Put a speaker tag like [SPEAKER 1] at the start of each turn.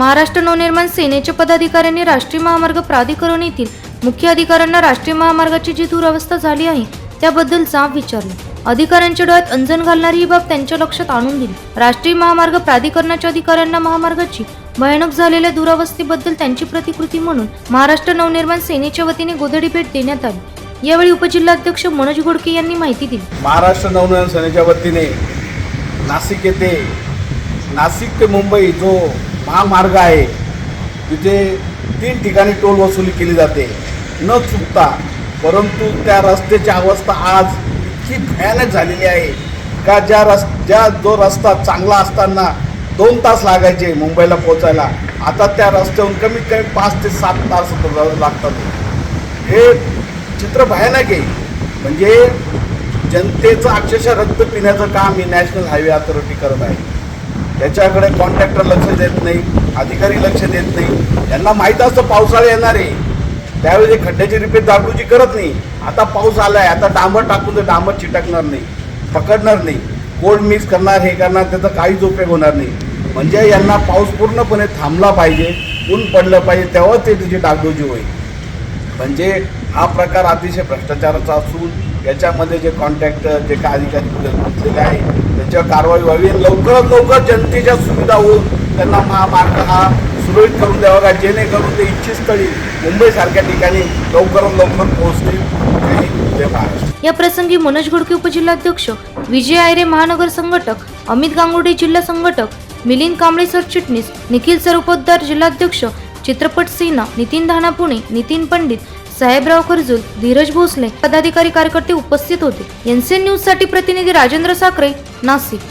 [SPEAKER 1] महाराष्ट्र नवनिर्माण सेनेच्या पदाधिकाऱ्यांनी राष्ट्रीय महामार्ग प्राधिकरण येथील मुख्य अधिकाऱ्यांना राष्ट्रीय महामार्गाची जी दुरावस्था झाली आहे त्याबद्दल जाब विचारली. अधिकाऱ्यांच्या डोळ्यात अंजन घालणारी ही बाब त्यांच्या लक्षात आणून दिली. राष्ट्रीय महामार्ग प्राधिकरणाच्या अधिकाऱ्यांना महामार्गाची भयानक झालेल्या दुरावस्थेबद्दल त्यांची प्रतिकृती म्हणून महाराष्ट्र नवनिर्माण सेनेच्या वतीने गोधडी भेट देण्यात आली. यावेळी उपजिल्हाध्यक्ष मनोज गोडके यांनी माहिती दिली.
[SPEAKER 2] महाराष्ट्र नवनिर्माण सेनेच्या वतीने नाशिक येथे नाशिक ते मुंबई जो महामार्ग आहे. तिथे तीन ठिकाणी टोल वसुली केली जाते. न चुकता परंतु त्या रस्त्याची अवस्था आज इतकी भयानक झालेली आहे का ज्या रस् ज्या जो रस्ता चांगला असताना दोन तास लागायचे मुंबईला पोचायला आता त्या रस्त्याहून कमीत कमी पाच ते सात तास लागतात. हे चित्र भयानक आहे. म्हणजे जनतेचं अक्षरशः रक्त पिण्याचं काम ही नॅशनल हायवे अथॉरिटी करत आहे. त्याच्याकडे कॉन्ट्रॅक्टर लक्ष देत नाही अधिकारी लक्ष देत नाही. यांना माहीत असतं पावसाळा येणार आहे. त्यावेळी खड्ड्याची रिपेअर दाबडूची करत नाही. आता पाऊस आलाय आता डांबर टाकून ते डांबर चिटकणार नाही पकडणार नाही. कोल्ड मिक्स करणार हे करणार त्याचा काहीच उपयोग होणार नाही. म्हणजे यांना पाऊस पूर्णपणे थांबला पाहिजे ऊन पडलं पाहिजे तेव्हाच ते त्याची डागडुजी होईल. म्हणजे हा प्रकार अतिशय भ्रष्टाचाराचा असून याच्यामध्ये जे कॉन्ट्रॅक्टर जे काय अधिकारी घेतलेले आहे त्याच्यावर कारवाई व्हावी. लवकरात लवकर जनतेच्या सुविधा होऊन त्यांना महामार्ग हा सुरळीत करून द्यावा का? जेणेकरून ते इच्छित स्थळी मुंबईसारख्या ठिकाणी लवकरात लवकर पोहोचतील.
[SPEAKER 1] या प्रसंगी मनोज घोडके उपजिल्हाध्यक्ष विजय आयरे महानगर संघटक अमित गांगुडे जिल्हा संघटक मिलिंद कांबळे सरचिटणीस निखिल सरपोतदार जिल्हाध्यक्ष चित्रपट सेना नितीन धाना पुणे नितीन पंडित साहेबराव खरजूल धीरज भोसले पदाधिकारी कार्यकर्ते उपस्थित होते. एनसीएन न्यूजसाठी प्रतिनिधी राजेंद्र साखरे नाशिक.